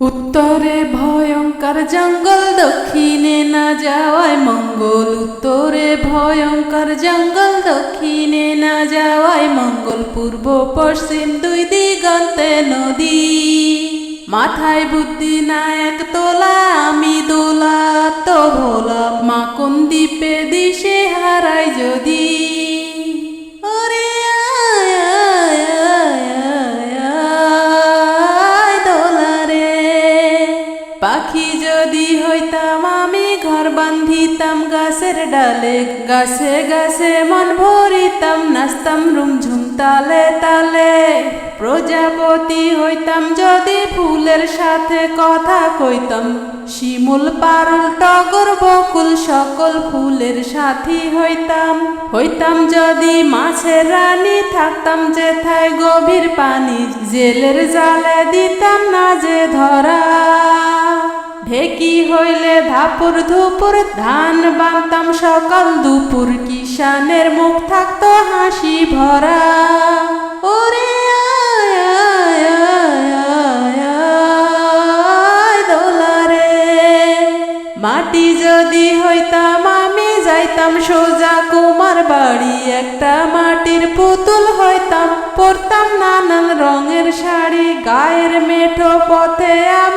উত্তরে ভয়ঙ্কর জঙ্গল, দক্ষিণে না যাওয়ায় মঙ্গল। উত্তরে ভয়ঙ্কর জঙ্গল, দক্ষিণে না যাওয়ায় মঙ্গল। পূর্ব পশ্চিম দুই দিগন্তে নদী। মাথায় বুদ্ধি নায়ক তোলা, আমি দোলা, তো ভোলা। মা কোন দ্বীপে দিশে হারাই যদি বান্ধিতাম, গাছের ডালে, গাছে গাছে মন ভরিতাম, নাচতাম রুমঝুম তালে তালে। প্রজাপতি হইতাম যদি ফুলের সাথে কথা কইতাম, শিমুল, পারুল, টগর, বকুল সকল ফুলের সাথী হইতাম। হইতাম যদি মাছের রানী, থাকতাম যেথায় গভীর পানি, জেলের জালে দিতাম না যে ধরা। ধাপুর ধুপুর ধান বানতাম, সকাল দুপুর কিষানের মুখ থাকতো হাসি ভরা। ওরে দোলারে মাটি যদি হইতাম, আমি যাইতাম সোজা কুমার বাড়ি। একটা মাটির পুতুল হইতাম, পরতাম নানান রঙের শাড়ি। গায়ের মেঠো পথে আমি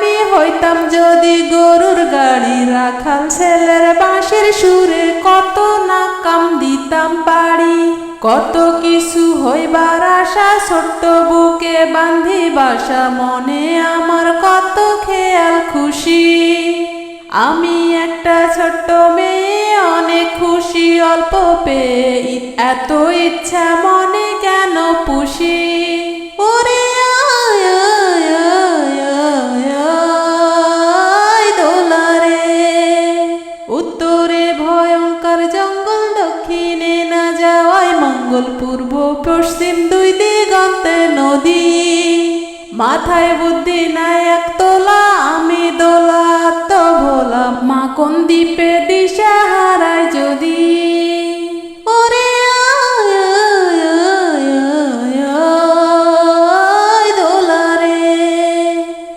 হইতাম যদি গরুর গাড়ি, রাখাল ছেলের বাঁশের সুরে কত না কাম দিতাম বাড়ি। কত কিছু হইবার আশা ছোট্ট বুকে বান্ধি বাসা, মনে আমার কত খেয়াল খুশি। আমি একটা ছোট্ট মেয়ে, অনেক খুশি, অল্প পেয়ে এত ইচ্ছা মনে নদী মাথায় বুদ্ধি নায়ক তোলা।